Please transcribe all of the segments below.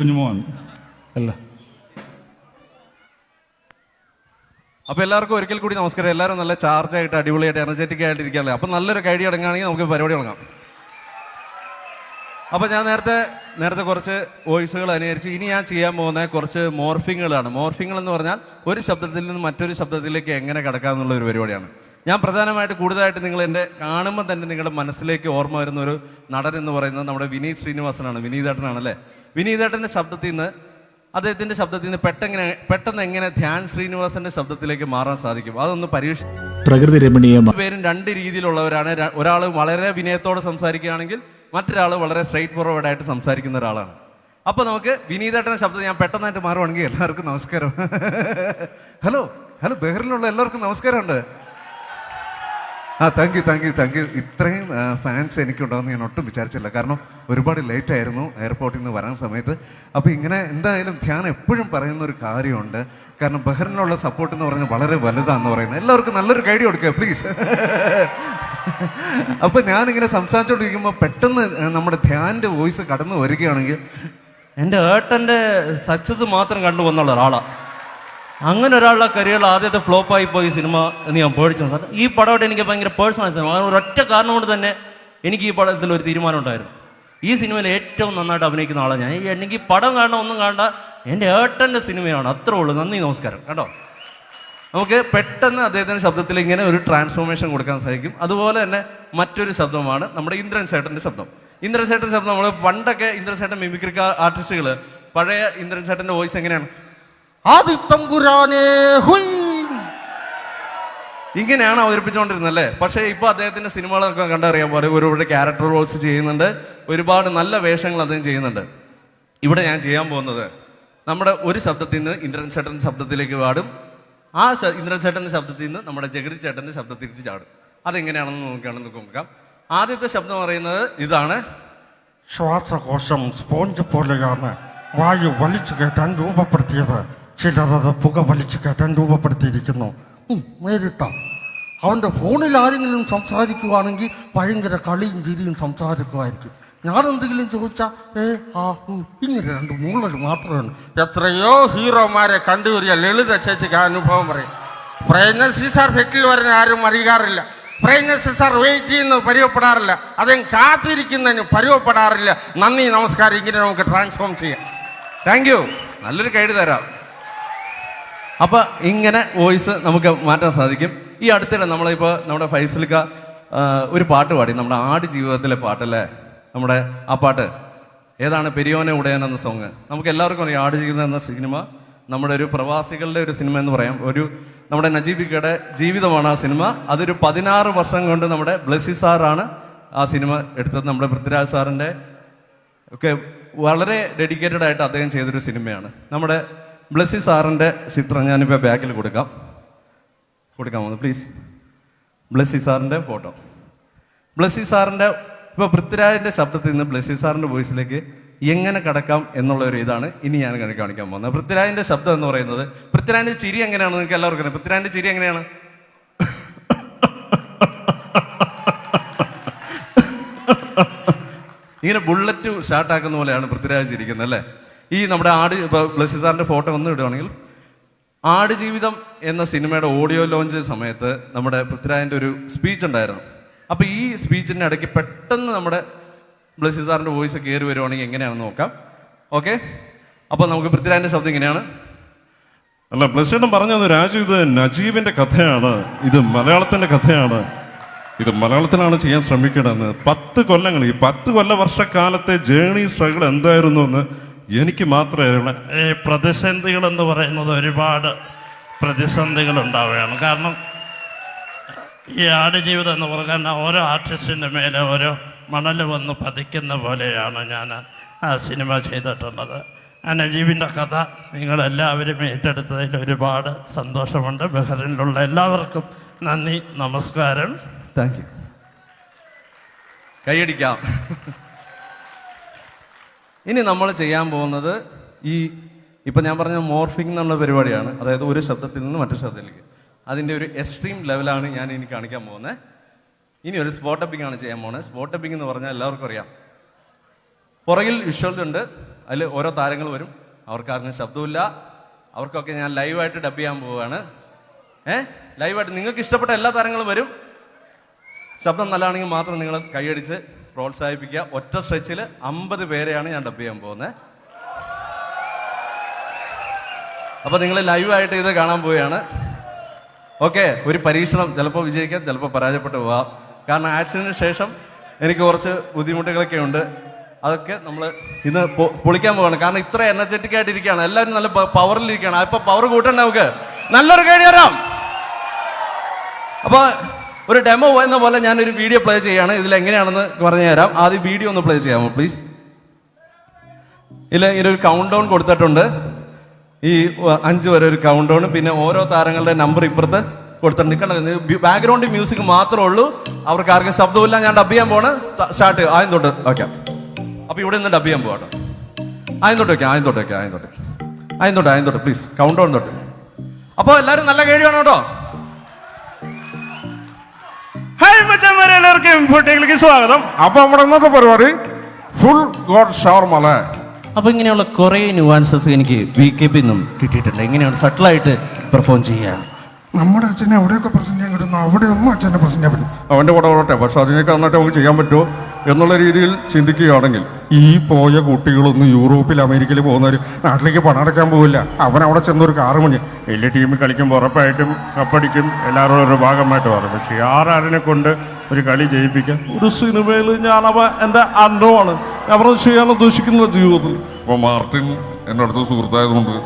കുഞ്ഞുമോൻ അല്ല. അപ്പൊ എല്ലാവർക്കും ഒരിക്കൽ കൂടി നമസ്കാരം. എല്ലാവരും നല്ല ചാർജ് ആയിട്ട് അടിപൊളിയായിട്ട് എനർജറ്റിക് ആയിട്ട് ഇരിക്കാനല്ലേ അപ്പൊ നല്ലൊരു കൈഡി അടങ്ങുകയാണെങ്കിൽ നമുക്ക് പരിപാടി തുടങ്ങാം. അപ്പൊ ഞാൻ നേരത്തെ നേരത്തെ കുറച്ച് വോയിസുകൾ അനുകരിച്ച് ഇനി ഞാൻ ചെയ്യാൻ പോകുന്ന കുറച്ച് മോർഫിങ്ങുകളാണ്. മോർഫിങ്ങൾ എന്ന് പറഞ്ഞാൽ ഒരു ശബ്ദത്തിൽ നിന്ന് മറ്റൊരു ശബ്ദത്തിലേക്ക് എങ്ങനെ കടക്കാം എന്നുള്ള ഒരു പരിപാടിയാണ്. ഞാൻ പ്രധാനമായിട്ട് കൂടുതലായിട്ട് നിങ്ങൾ എന്റെ കാണുമ്പോൾ തന്നെ നിങ്ങളുടെ മനസ്സിലേക്ക് ഓർമ്മ വരുന്ന ഒരു നടൻ എന്ന് പറയുന്നത് നമ്മുടെ വിനീത് ശ്രീനിവാസനാണ്. വിനീതേട്ടനാണ് അല്ലേ വിനീതേട്ടന്റെ ശബ്ദത്തിൽ നിന്ന് അദ്ദേഹത്തിന്റെ ശബ്ദത്തിൽ നിന്ന് പെട്ടെങ്ങനെ പെട്ടെന്ന് എങ്ങനെ ധ്യാൻ ശ്രീനിവാസന്റെ ശബ്ദത്തിലേക്ക് മാറാൻ സാധിക്കും. അതൊന്ന് പരീക്ഷ പ്രകൃതി രമണീയമാണ് പേരും രണ്ട് രീതിയിലുള്ളവരാണ്. ഒരാൾ വളരെ വിനയത്തോടെ സംസാരിക്കുകയാണെങ്കിൽ മറ്റൊരാൾ വളരെ സ്ട്രൈറ്റ് ഫോർവേഡ് ആയിട്ട് സംസാരിക്കുന്ന ഒരാളാണ്. അപ്പൊ നമുക്ക് വിനീതേട്ടന്റെ ശബ്ദം ഞാൻ പെട്ടെന്നായിട്ട് മാറുവാണെങ്കിൽ എല്ലാവർക്കും നമസ്കാരം. ഹലോ ഹലോ ബഹറിലുള്ള എല്ലാവർക്കും നമസ്കാരമുണ്ട്. ആ thank you thank you thank you ഇത്രയും ഫാൻസ് എനിക്കുണ്ടാവുമെന്ന് ഞാൻ ഒട്ടും വിചാരിച്ചില്ല. കാരണം ഒരുപാട് ലേറ്റ് ആയിരുന്നു എയർപോർട്ടിൽ നിന്ന് വരാൻ സമയത്ത്. അപ്പോൾ ഇങ്ങനെ എന്തായാലും ധ്യാനം എപ്പോഴും പറയുന്ന ഒരു കാര്യമുണ്ട്. കാരണം ബഹ്റിനുള്ള സപ്പോർട്ട് എന്ന് പറയുന്നത് വളരെ വലുതാന്ന് പറയുന്നത്. എല്ലാവർക്കും നല്ലൊരു ഗൈഡ് കൊടുക്കുക പ്ലീസ് അപ്പോൾ ഞാനിങ്ങനെ സംസാരിച്ചുകൊണ്ടിരിക്കുമ്പോൾ പെട്ടെന്ന് നമ്മുടെ ധ്യാന്റെ വോയിസ് കടന്നു വരികയാണെങ്കിൽ എന്റെ ഏട്ടന്റെ സക്സസ് മാത്രം കണ്ടു വന്നുള്ള ഒരാളാണ് അങ്ങനെ ഒരാളുടെ കരിയറിൽ ആദ്യത്തെ ഫ്ലോപ്പായി പോയി സിനിമ എന്ന് ഞാൻ പേടിച്ചു സാർ ഈ പടമായിട്ട് എനിക്ക് ഭയങ്കര പേഴ്സണൽ സിനിമ അങ്ങനെ ഒരൊറ്റ കാരണം കൊണ്ട് തന്നെ എനിക്ക് ഈ പടത്തിൽ ഒരു തീരുമാനം ഉണ്ടായിരുന്നു. ഈ സിനിമയിൽ ഏറ്റവും നന്നായിട്ട് അഭിനയിക്കുന്ന ആളാണ് ഞാൻ. എനിക്ക് പടം കാണണം ഒന്നും കാണണ്ട. എന്റെ ഏട്ടന്റെ സിനിമയാണ് അത്രേ ഉള്ളൂ. നന്ദി നമസ്കാരം. കേട്ടോ? നമുക്ക് പെട്ടെന്ന് അദ്ദേഹത്തിന്റെ ശബ്ദത്തിൽ ഇങ്ങനെ ഒരു ട്രാൻസ്ഫോർമേഷൻ കൊടുക്കാൻ സാധിക്കും. അതുപോലെ തന്നെ മറ്റൊരു ശബ്ദമാണ് നമ്മുടെ ഇന്ദ്രൻ ചേട്ടന്റെ ശബ്ദം. ഇന്ദ്രൻ ചേട്ടന്റെ ശബ്ദം നമ്മൾ പണ്ടൊക്കെ ഇന്ദ്രൻ ചേട്ടൻ മിമിക്രിക്ക ആർട്ടിസ്റ്റുകൾ പഴയ ഇന്ദ്രൻ ചേട്ടന്റെ വോയിസ് എങ്ങനെയാണ്? ആദിത്തമ്പുരാനേ ഇങ്ങനെയാണ് അവതരിപ്പിച്ചുകൊണ്ടിരുന്നത് അല്ലേ? പക്ഷേ ഇപ്പൊ അദ്ദേഹത്തിന്റെ സിനിമകളൊക്കെ കണ്ടറിയാൻ പോലെ ഒരുപാട് ക്യാരക്ടർ റോൾസ് ചെയ്യുന്നുണ്ട്. ഒരുപാട് നല്ല വേഷങ്ങൾ അദ്ദേഹം ചെയ്യുന്നുണ്ട്. ഇവിടെ ഞാൻ ചെയ്യാൻ പോകുന്നത് നമ്മുടെ ഒരു ശബ്ദത്തിൽ നിന്ന് ഇന്ദ്രൻ ചേട്ടന്റെ ശബ്ദത്തിലേക്ക് പാടും. ആ ഇന്ദ്രൻ ചേട്ടന്റെ ശബ്ദത്തിൽ നിന്ന് നമ്മുടെ ജഗതി ചേട്ടന്റെ ശബ്ദത്തിലേക്ക് ചാടും. അതെങ്ങനെയാണെന്ന് നോക്കുകയാണെന്ന് നോക്കാം. ആദ്യത്തെ ശബ്ദം പറയുന്നത് ഇതാണ്. ശ്വാസകോശം സ്പോഞ്ച് പോലെയാണ് വായു വലിച്ചു കയറ്റാൻ രൂപപ്പെടുത്തിയത്. ചിലരത് പുക വലിച്ചു കയറ്റാൻ രൂപപ്പെടുത്തിയിരിക്കുന്നു നേരിട്ടാം. അവന്റെ ഫോണിൽ ആരെങ്കിലും സംസാരിക്കുവാണെങ്കിൽ ഭയങ്കര കളിയും ചിരിയും സംസാരിക്കുമായിരിക്കും. ഞാൻ എന്തെങ്കിലും ചോദിച്ചാൽ ഏ ആ ഇങ്ങനെ രണ്ട് മൂളൽ മാത്രമാണ്. എത്രയോ ഹീറോമാരെ കണ്ടുവരിക ലളിത ചേച്ചിക്ക് ആ അനുഭവം പറയും. പ്രേംനൽ സിസാർ സെറ്റിൽ വരാൻ ആരും അറിയാറില്ല. പ്രേംനൽ സിസാർ വെയിറ്റ് ചെയ്യുന്നത് പരിവപ്പെടാറില്ല അദ്ദേഹം കാത്തിരിക്കുന്നതിന് പരിവപ്പെടാറില്ല നന്ദി നമസ്കാരം. ഇങ്ങനെ നമുക്ക് ട്രാൻസ്ഫോം ചെയ്യാം. താങ്ക് നല്ലൊരു കൈഡ് തരാം. അപ്പൊ ഇങ്ങനെ വോയിസ് നമുക്ക് മാറ്റാൻ സാധിക്കും. ഈ അടുത്തിടെ നമ്മളിപ്പോൾ നമ്മുടെ ഫൈസലിക്ക ഒരു പാട്ട് പാടി. നമ്മുടെ ആട് ജീവിതത്തിലെ പാട്ടല്ലേ? നമ്മുടെ ആ പാട്ട്. ഏതാണ് പെരിയോനെ ഉടയൻ എന്ന സോങ് നമുക്ക് എല്ലാവർക്കും അറിയാം ആട് ജീവിതം എന്ന സിനിമ നമ്മുടെ ഒരു പ്രവാസികളുടെ ഒരു സിനിമ എന്ന് പറയാം. ഒരു നമ്മുടെ നജീബിക്കയുടെ ജീവിതമാണ് ആ സിനിമ അതൊരു പതിനാറ് വർഷം കൊണ്ട് നമ്മുടെ ബ്ലസ്സി സാറാണ് ആ സിനിമ എടുത്തത്. നമ്മുടെ പൃഥ്വിരാജ് സാറിന്റെ ഒക്കെ വളരെ ഡെഡിക്കേറ്റഡ് ആയിട്ട് അദ്ദേഹം ചെയ്തൊരു സിനിമയാണ് നമ്മുടെ ബ്ലസ്സി സാറിന്റെ ചിത്രം ഞാനിപ്പോൾ ബാക്കിൽ കൊടുക്കാം. കൊടുക്കാമോ പ്ലീസ് ബ്ലസ്സി സാറിന്റെ ഫോട്ടോ. ബ്ലസ്സി സാറിന്റെ ഇപ്പോൾ പൃഥ്വിരാജിന്റെ ശബ്ദത്തിൽ നിന്ന് ബ്ലസ്സി സാറിന്റെ വോയിസിലേക്ക് എങ്ങനെ കടക്കാം എന്നുള്ള ഒരു ഇതാണ് ഇനി ഞാൻ കാണിക്കാൻ പോകുന്നത്. പൃഥ്വിരാജിന്റെ ശബ്ദം എന്ന് പറയുന്നത് പൃഥ്വിരാജിന്റെ ചിരി എങ്ങനെയാണ് നിങ്ങൾക്ക് എല്ലാവർക്കും അറിയാം? പൃഥ്വിരാജിന്റെ ചിരി എങ്ങനെയാണ്? ഇങ്ങനെ ബുള്ളറ്റ് സ്റ്റാർട്ടാക്കുന്ന പോലെയാണ് പൃഥ്വിരാജ് ഇരിക്കുന്നത് അല്ലേ? ഈ നമ്മുടെ ആട് ഇപ്പൊ ബ്ലസ്സി സാറിന്റെ ഫോട്ടോ ഒന്ന് ഇടുകയാണെങ്കിൽ ആട് ജീവിതം എന്ന സിനിമയുടെ ഓഡിയോ ലോഞ്ച് സമയത്ത് നമ്മുടെ പൃഥ്വിരാജിന്റെ ഒരു സ്പീച്ച് ഉണ്ടായിരുന്നു. അപ്പോൾ ഈ സ്പീച്ചിന്റെ ഇടയ്ക്ക് പെട്ടെന്ന് നമ്മുടെ ബ്ലസ്സി സാറിന്റെ വോയിസ് കയറി വരുവാണെങ്കിൽ എങ്ങനെയാണെന്ന് നോക്കാം. ഓക്കെ അപ്പോൾ നമുക്ക് പൃഥ്വിരാജിന്റെ ശബ്ദം ഇങ്ങനെയാണ്. അല്ല ബ്ലസ്സേട്ടൻ പറഞ്ഞത് രാജു ഇത് നജീബിന്റെ കഥയാണ്. ഇത് മലയാളത്തിന്റെ കഥയാണ്. ഇത് മലയാളത്തിലാണ് ചെയ്യാൻ ശ്രമിക്കണമെന്ന് പത്ത് കൊല്ലങ്ങൾ ഈ പത്ത് കൊല്ല വർഷക്കാലത്തെ ജേണി സ്ട്രഗിൾ എന്തായിരുന്നു എന്ന് എനിക്ക് മാത്രമേ പ്രതിസന്ധികൾ എന്ന് പറയുന്നത് ഒരുപാട് പ്രതിസന്ധികൾ ഉണ്ടാവുകയാണ്. കാരണം ഈ ആടുജീവിതം എന്ന് പറഞ്ഞാൽ ഓരോ ആർട്ടിസ്റ്റിന്റെ മേലെ ഓരോ മണൽ വന്ന് പതിക്കുന്ന പോലെയാണ് ഞാൻ ആ സിനിമ ചെയ്തിട്ടുള്ളത്. ആ നജീബിന്റെ കഥ നിങ്ങളെല്ലാവരും ഏറ്റെടുത്തതിൽ ഒരുപാട് സന്തോഷമുണ്ട്. ബഹ്റിനിലുള്ള എല്ലാവർക്കും നന്ദി നമസ്കാരം. താങ്ക് യു കൈയടിക്കാം. ഇനി നമ്മൾ ചെയ്യാൻ പോകുന്നത് ഈ ഇപ്പം ഞാൻ പറഞ്ഞ മോർഫിംഗ് എന്നുള്ള പരിപാടിയാണ്. അതായത് ഒരു ശബ്ദത്തിൽ നിന്ന് മറ്റൊരു ശബ്ദത്തിലേക്ക്. അതിന്റെ ഒരു എക്സ്ട്രീം ലെവലാണ് ഞാൻ ഇനി കാണിക്കാൻ പോകുന്നത്. ഇനി ഒരു സ്പോട്ട് ടപ്പിംഗ് ആണ് ചെയ്യാൻ പോകുന്നത്. സ്പോട്ട് ടപ്പിംഗ് എന്ന് പറഞ്ഞാൽ എല്ലാവർക്കും അറിയാം. പുറകിൽ വിഷ്വൽസ് ഉണ്ട്. അതിൽ ഓരോ താരങ്ങൾ വരും. അവർക്ക് ആർക്കും ശബ്ദമില്ല അവർക്കൊക്കെ ഞാൻ ലൈവായിട്ട് ഡബ് ചെയ്യാൻ പോവുകയാണ്. ഏ? ലൈവായിട്ട് നിങ്ങൾക്ക് ഇഷ്ടപ്പെട്ട എല്ലാ താരങ്ങളും വരും. ശബ്ദം നല്ലതാണെങ്കിൽ മാത്രം നിങ്ങൾ കൈയടിച്ച് പ്രോത്സാഹിപ്പിക്കുക. ഒറ്റ സ്ട്രെച്ചിൽ അമ്പത് പേരെയാണ് ഞാൻ ഡബ് ചെയ്യാൻ പോകുന്നത്. അപ്പോൾ നിങ്ങൾ ലൈവായിട്ട് ഇത് കാണാൻ പോവുകയാണ്. ഓക്കെ ഒരു പരീക്ഷണം ചിലപ്പോൾ വിജയിക്കാം ചിലപ്പോൾ പരാജയപ്പെട്ടു പോവാം. കാരണം ആക്സിഡന്റിന് ശേഷം എനിക്ക് കുറച്ച് ബുദ്ധിമുട്ടുകളൊക്കെ ഉണ്ട്. അതൊക്കെ നമ്മൾ ഇന്ന് പൊളിക്കാൻ പോവാണ്. കാരണം ഇത്ര എനർജറ്റിക് ആയിട്ടിരിക്കുകയാണ് എല്ലാവരും നല്ല പവറിലിരിക്കുകയാണ് അപ്പോൾ പവർ കൂട്ടണ്ടേ നമുക്ക്? നല്ലൊരു കേടി വരാം അപ്പോൾ ഒരു ഡെമോ എന്ന പോലെ ഞാനൊരു വീഡിയോ പ്ലേ ചെയ്യാണ്. ഇതിൽ എങ്ങനെയാണെന്ന് പറഞ്ഞു തരാം ആദ്യം വീഡിയോ ഒന്ന് പ്ലേ ചെയ്യാമോ പ്ലീസ് ഇതിൽ ഇതിലൊരു കൗണ്ട് ഡൗൺ കൊടുത്തിട്ടുണ്ട്. ഈ അഞ്ച് വരെ ഒരു കൗണ്ട് ഡൗൺ പിന്നെ ഓരോ താരങ്ങളുടെ നമ്പർ ഇപ്പുറത്ത് കൊടുത്തിട്ടുണ്ട്. നിൽക്കണ്ട ബാക്ക്ഗ്രൗണ്ട് മ്യൂസിക് മാത്രമേ ഉള്ളൂ. അവർക്ക് ആർക്കും ശബ്ദമില്ല ഞാൻ ഡബ് ചെയ്യാൻ പോണ് സ്റ്റാർട്ട് ആദ്യം തൊട്ട് ഓക്കെ അപ്പോൾ ഇവിടെ നിന്ന് ഡബ് ചെയ്യാൻ പോവാട്ടോ. ആദ്യം തൊട്ട് ഓക്കെ ആദ്യം തൊട്ട് ഓക്കെ ആദ്യം തൊട്ട്. ആദ്യം തൊട്ട് ആദ്യം തൊട്ട് പ്ലീസ് കൗണ്ട് ഡൗൺ തൊട്ട്. അപ്പോൾ എല്ലാവരും നല്ല കേടിയാണ് കേട്ടോ ഹായ് മച്ചന്മാരെ എല്ലാവർക്കും ഫുഡിലേക്ക് സ്വാഗതം. അപ്പൊ നമ്മുടെ ഇന്നത്തെ പരിപാടി ഫുൾ ഗോഡ് ഷവർമല അപ്പോൾ ഇങ്ങനെയുള്ള കുറെ ന്യൂവാൻസസ് എനിക്ക് ബി കെ പി നിന്നും കിട്ടിയിട്ടുണ്ട്. എങ്ങനെയാണ് സട്ടിലായിട്ട് പെർഫോം ചെയ്യുക നമ്മുടെ അച്ഛനെ എവിടെയൊക്കെ പ്രസന്റ് ചെയ്യാൻ കിട്ടുന്നു? അവിടെ ഒന്നും അച്ഛനെ പ്രസന്റ് ചെയ്യാൻ പറ്റും അവന്റെ കൂടെ ഓടട്ടെ. പക്ഷെ അതിനൊക്കെ നന്നായിട്ട് നമുക്ക് ചെയ്യാൻ പറ്റുമോ? എന്നുള്ള രീതിയിൽ ചിന്തിക്കുകയാണെങ്കിൽ ഈ പോയ കുട്ടികളൊന്നും യൂറോപ്പിൽ അമേരിക്കയിൽ പോകുന്നവർ നാട്ടിലേക്ക് പണം അടയ്ക്കാൻ പോവില്ല. അവൻ അവിടെ ചെന്നൊരു കാറ് മണി വലിയ ടീമിൽ കളിക്കുമ്പോൾ ഉറപ്പായിട്ടും കപ്പടിക്കും. എല്ലാവരും ഒരു ഭാഗമായിട്ട് പറയും. പക്ഷേ ആറാറിനെ കൊണ്ട് ഒരു കളി ജയിപ്പിക്കാൻ ഒരു സിനിമയിൽ ഞാൻ അവ എന്റെ അന്നമാണ് ഞാൻ ചെയ്യാൻ ഉദ്ദേശിക്കുന്ന ജീവിതത്തിൽ. അപ്പോൾ മാർട്ടിൻ എന്റെ അടുത്ത സുഹൃത്തായതുകൊണ്ട്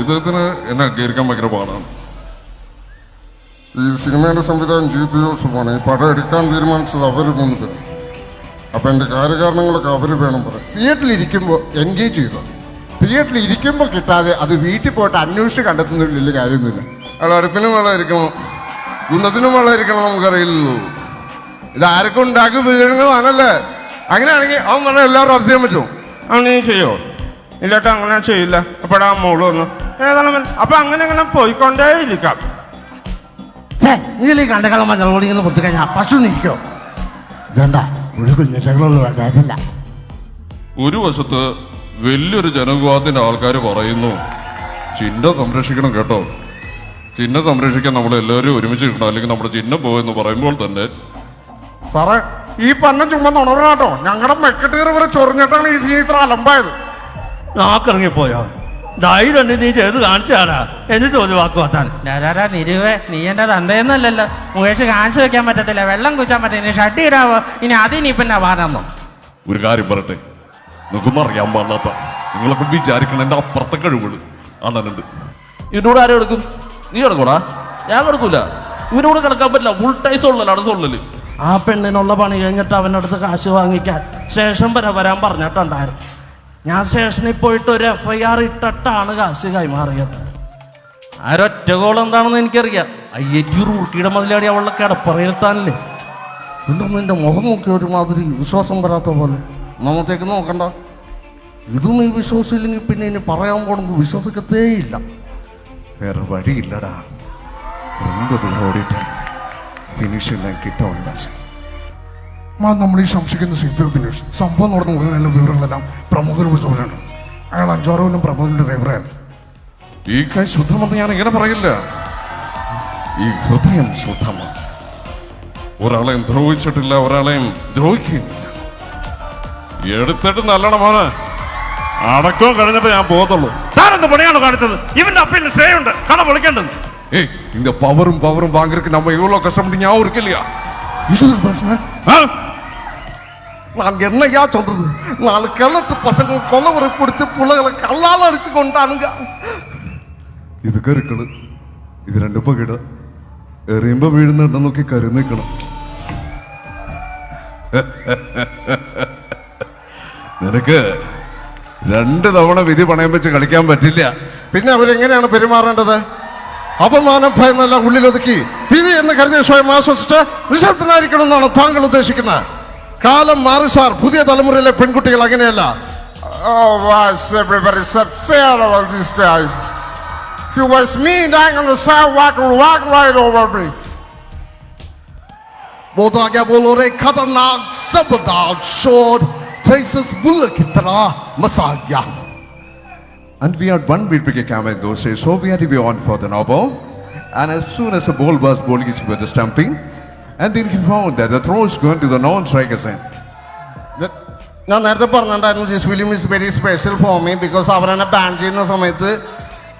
ഇദ്ദേഹത്തിന് എന്നെ അംഗീകരിക്കാൻ ഭയങ്കര പാടാണ്. ഈ സിനിമയുടെ സംവിധാനം ജീതു ജോസഫാണ്. ഈ പടം എടുക്കാൻ തീരുമാനിച്ചത് അവർ മൂന്ന് പേരും അപ്പം എന്റെ കാര്യകാരണങ്ങളൊക്കെ അവർ വേണം പറയാം തിയേറ്ററിൽ ഇരിക്കുമ്പോൾ എൻഗേജ് ചെയ്തു? തിയേറ്ററിൽ ഇരിക്കുമ്പോൾ കിട്ടാതെ അത് വീട്ടിൽ പോയിട്ട് അന്വേഷിച്ച് കണ്ടെത്തുന്നില്ല വലിയ കാര്യമൊന്നുമില്ല. അയാൾ അടുപ്പിനും വെള്ളമായിരിക്കണം. ഗുണത്തിനും വെള്ളമായിരിക്കണം നമുക്കറിയില്ലല്ലോ. ഇത് ആരൊക്കെ ഉണ്ടാക്കി വീഴുന്നതാണല്ലേ അങ്ങനെയാണെങ്കിൽ അവൻ പറഞ്ഞാൽ എല്ലാവരും അർത്ഥം പറ്റുമോ? അങ്ങനെ ചെയ്യോ? ഇല്ലാട്ടോ അങ്ങനെ ചെയ്യില്ല. അപ്പോഴാ മോൾ വന്നു. ഏതാണ് അപ്പം അങ്ങനെ അങ്ങനെ പോയിക്കൊണ്ടേ ഇരിക്കാം നീ ഈ കണ്ടകളം മഞ്ഞൾ കൊടുത്തു കഴിഞ്ഞാൽ പശു നിൽക്കോ? വേണ്ട ഒരു കുഞ്ഞിട്ടകളുള്ള കാര്യമില്ല ഒരു വശത്ത് വലിയൊരു ജനവിഭാഗത്തിന്റെ ആൾക്കാർ പറയുന്നു ചിഹ്നം സംരക്ഷിക്കണം കേട്ടോ. ചിഹ്നം സംരക്ഷിക്കാൻ നമ്മൾ എല്ലാവരും ഒരുമിച്ച് കിട്ടണം അല്ലെങ്കിൽ നമ്മുടെ ചിഹ്നം പോകുമെന്ന് പറയുമ്പോൾ തന്നെ സാറേ ഈ പന്ന ചുമ്മാ നുണറാട്ടോ ഞങ്ങളുടെ മെക്കട്ടീർ വരെ ചൊറിഞ്ഞിട്ടാണ് ഈ സീൻ ഇത്ര അലമ്പായത്. നാക്കിറങ്ങിപ്പോയോ? ധൈര്യം നീ ചെയ്ത് കാണിച്ചാടാ. എന്നിട്ട് ഒരു വാക്ക് വത്താൻ ഡാരാ നിരുവേ നീ എന്റെ തന്തയെന്നല്ലല്ലോ മുകേഷ് കാണിച്ചു വെക്കാൻ പറ്റത്തില്ല. വെള്ളം കുച്ചാൻ പറ്റില്ല ഷട്ടി ഇടാവോ? ഇനി അതിനി പിന്നെ പറഞ്ഞോ ഒരു കാര്യം പറയട്ടെ. നിങ്ങൾക്കൊന്നും അറിയാൻ പാടില്ലാത്ത നിങ്ങളൊക്കെ വിചാരിക്കണം എന്റെ അപ്പുറത്തെ കഴിവുകൾ അണ്ണനുണ്ട് ഇവനോട് ആരും എടുക്കും? നീ എടുക്കൂടാ? ഞാൻ എടുക്കൂല. ഇവനോട് കിടക്കാൻ പറ്റില്ല. ഫുൾ ടൈസ് ഉള്ളല്ലോ അടുത്ത ഉള്ളിൽ ആ പെണ്ണിനുള്ള പണി കഴിഞ്ഞിട്ട് അവനടുത്ത് അടുത്ത് കാശ് വാങ്ങിക്കാൻ ശേഷം വരെ വരാൻ പറഞ്ഞിട്ടുണ്ടായിരുന്നു. ഞാൻ സ്റ്റേഷനിൽ പോയിട്ട് ഒരു എഫ് ഐ ആർ ഇട്ടിട്ടാണ് കാശ് കൈമാറിയത്. ആരൊറ്റ ഗോൾ എന്താണെന്ന് എനിക്കറിയാം. അയ്യറ്റി റൂട്ടിയുടെ മതിലാടി അവളുടെ കിടപ്പറയിൽ താനല്ലേ എന്താ നിന്റെ മുഖം നോക്കി ഒരുമാതിരി വിശ്വാസം വരാത്ത പോലെ. നമ്മത്തേക്ക് നോക്കണ്ട. ഇത് നീ വിശ്വസിച്ചില്ലെങ്കിൽ പിന്നെ ഇനി പറയാൻ പോണെങ്കിൽ വിശ്വസിക്കത്തേയില്ല വേറെ വഴിയില്ലടാ. എന്തൊരു ഓടിയിട്ട് ഫിനിഷെല്ലാം കിട്ടാൻ മാ നമ്മൾ ഈ സംശയിക്കുന്ന സി പി ഫിനിഷ് സംഭവം നടന്ന ഉടനെല്ലാം വിവരങ്ങളെല്ലാം പ്രമുഖന് വിളിച്ചു പറയണം അയാൾ അഞ്ചാറ് കൊല്ലം പ്രമുഖന്റെ ഡ്രൈവറായിരുന്നു ഈ കൈ ശുദ്ധമെന്ന് ഞാൻ ഇങ്ങനെ പറയില്ല ഈ ഹൃദയം ശുദ്ധമാണ് ഒരാളെയും ദ്രോഹിച്ചിട്ടില്ല ഒരാളെയും ദ്രോഹിക്കുന്നില്ല എടുത്തിട്ട് നല്ലണം മോനെ അടക്കം കഴിഞ്ഞിട്ട് ഞാൻ പോകത്തുള്ളൂ താനെന്ത് പണിയാണോ കാണിച്ചത് ഇവന്റെ അപ്പീലിന് സ്റ്റേ ഉണ്ട് കട പൊളിക്കേണ്ടത് ஏய் இந்த பவரும் பவரும் வாங்குறதுக்கு நம்ம எவ்வளவு கஷ்டப்பட்டு ஞாபகம் இருக்கு இல்லையா இது பஸ்மேன் நான் என்னையா சொல்றது நாலு கிழட்டு பசங்க கொலவரை பிடிச்சி பிள்ளைகளை கல்லால் அடிச்சு கொண்டானுங்க ഇത് കരുക്കള് ഇത് രണ്ടു പകിട എറിയുമ്പോ വീഴുന്നുണ്ടെന്ന് നോക്കി കരു നിൽക്കണം നിനക്ക് രണ്ട് തവണ വിധി പണയം വെച്ച് കളിക്കാൻ പറ്റില്ല പിന്നെ അവരെങ്ങനെയാണ് പെരുമാറേണ്ടത് അപമാനം ഭയന്നല്ല ഉള്ളിലൊതുക്കി വിധി എന്ന് കരുതിയ സ്വയം ആശ്വസിച്ച് നിശബ്ദനായിരിക്കണം എന്നാണ് താങ്കൾ ഉദ്ദേശിക്കുന്നത് കാലം മാറി സാർ പുതിയ തലമുറയിലെ പെൺകുട്ടികൾ അങ്ങനെയല്ല Oh, what's everybody so sad about these guys? He was me dying on the sidewalk and walk right over me. वो तो आगे बोलो रे खतरनाक सबदार शोर traces bulla ki tarah masa gaya And we had one big big camera in those days, so we had to be on for the novel. And as soon as the ball was bowling, he with the stumping. And then he found that the throw is going to the non-strikers end. ഞാൻ നേരത്തെ പറഞ്ഞിട്ടുണ്ടായിരുന്നു this film is very special for me because അവരെന്നെ ban ചെയ്യുന്ന സമയത്ത്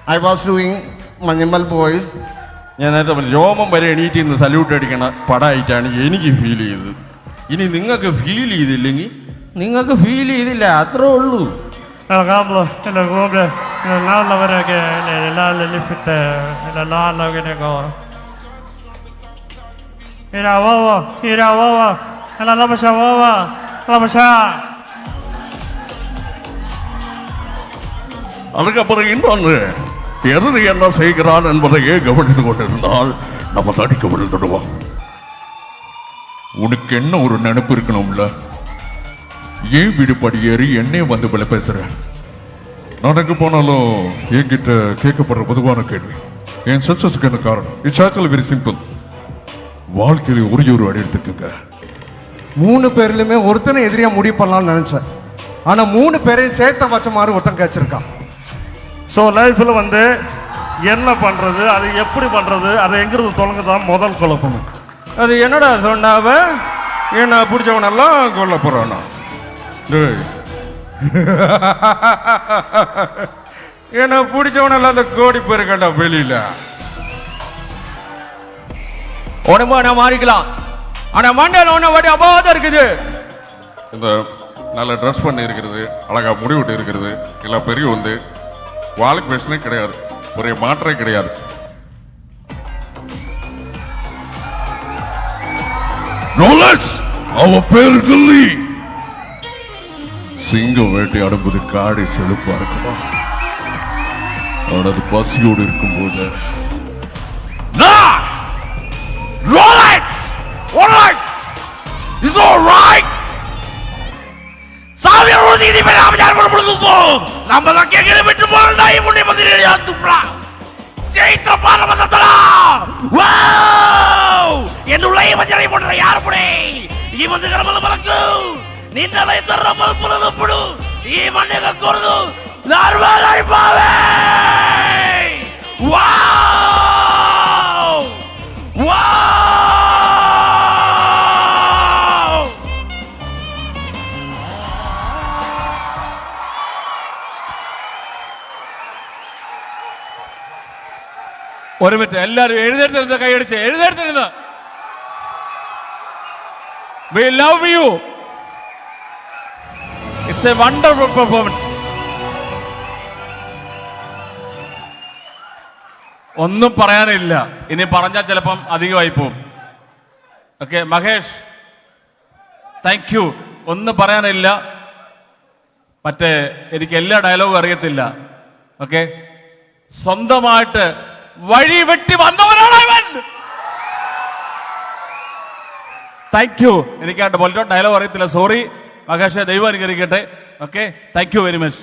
I was doing Manjummel Boys ഞാൻ നേരത്തെ പറഞ്ഞു രോമം വരെ എണീറ്റ് നിന്ന് സല്യൂട്ട് അടിക്കണ പടമായിട്ടാണ് എനിക്ക് ഫീൽ ചെയ്തത് ഇനി നിങ്ങൾക്ക് ഫീൽ ചെയ്തില്ലെങ്കിൽ നിങ്ങൾക്ക് ഫീൽ ചെയ്തില്ല അത്രേ ഉള്ളൂ El Ira wawa, ira wawa, el la basha wawa, la basha. அதுக்கப்புறம் இன்னொன்று எதிரி என்ன செய்கிறான் என்பதையே கவனித்துக் கொண்டிருந்தால் நம்ம தடிக்க விழுந்துடுவோம் உனக்கு என்ன ஒரு நினைப்பு இருக்கணும்ல? ஏன் வீடு ஏறி என்னே வந்து விலை பேசுற? நான் போனாலும் என்கிட்ட கேட்கப்படுற பொதுவான கேள்வி. என் சக்சஸ்க்கு என்ன காரணம்? இட்ஸ் ஆக்சுவலி வெரி சிம்பிள் வாழ்க்கையில அடி எடுத்துக்கங்க மூணு பேர்லயுமே ஒருத்தனை எதிரியா முடிவு பண்ணலாம்னு நினைச்சேன். ஆனா மூணு பேரையும் சேர்த்த வச்ச மாதிரி ஒருத்தன் கிடைச்சிருக்கான் ஸோ லைஃப்பில் வந்து என்ன பண்ணுறது அது எப்படி பண்ணுறது அது எங்கிருந்து தொடங்க தான் முதல் குழப்பம். அது என்னடா சொன்னாவ என்ன பிடிச்சவனெல்லாம் கொல்ல போறானா? டேய். என்ன பிடிச்சவனெல்லாம் அந்த கோடி பேர் கண்டா வெளியில? உடம்பு நான் மாறிக்கலாம். ஆனா மண்டல ஒன்ன வடி அபாதம் இருக்குது. இந்த நல்ல ட்ரெஸ் பண்ணி இருக்கிறது அழகா முடிவிட்டு இருக்கிறது எல்லாம் பெரிய வந்து குவாலிஃபிகேஷனே கிடையாது. ஒரே மாற்றே கிடையாது. ரோலக்ஸ் அவ பேர் கில்லி சிங்கம் வேட்டையாடும்போது காடை செழுப்பா இருக்குமா? அவனது பசியோடு இருக்கும்போது நம்ம தான் கேட்கிற விட்டு போறா இவனுடைய மந்திரி துப்புறா ஜெயித்திர பாரமந்தரா வாவ் என்னுள்ள மஞ்சரை போன்ற யார் புடை ಈ ಮಂದಿ ಗರಮಲ ಬಲಕು ನಿನ್ನಲ ಇದ್ದರ ಮಲ್ಪುಲದ ಪುಡು ಈ ಮಣ್ಣಿಗೆ ಕೊರದು ನಾರ್ಮಲ್ ಪಾವೆ ವಾವ್ ವಾವ್ ഒരു മിനിറ്റ് എല്ലാവരും എഴുന്നേറ്റിരുന്ന് കൈയടിച്ച് എഴുന്നേറ്റിരുന്ന് we love you it's a wonderful performance ഒന്നും പറയാനില്ല. ഇനി പറഞ്ഞാൽ ചിലപ്പം അധികമായി പോവും. ഓക്കെ മഹേഷ് താങ്ക് യു ഒന്നും പറയാനില്ല. മറ്റേ എനിക്ക് എല്ലാ ഡയലോഗും അറിയത്തില്ല. ഓക്കെ സ്വന്തമായിട്ട് വഴി വെട്ടി വന്നവനാണ് ഇവൻ താങ്ക് യു എനിക്ക് ആ ഡയലോഗ് അറിയത്തില്ല. സോറി മഹേഷ് ദൈവം അനുകരിക്കട്ടെ okay thank you very much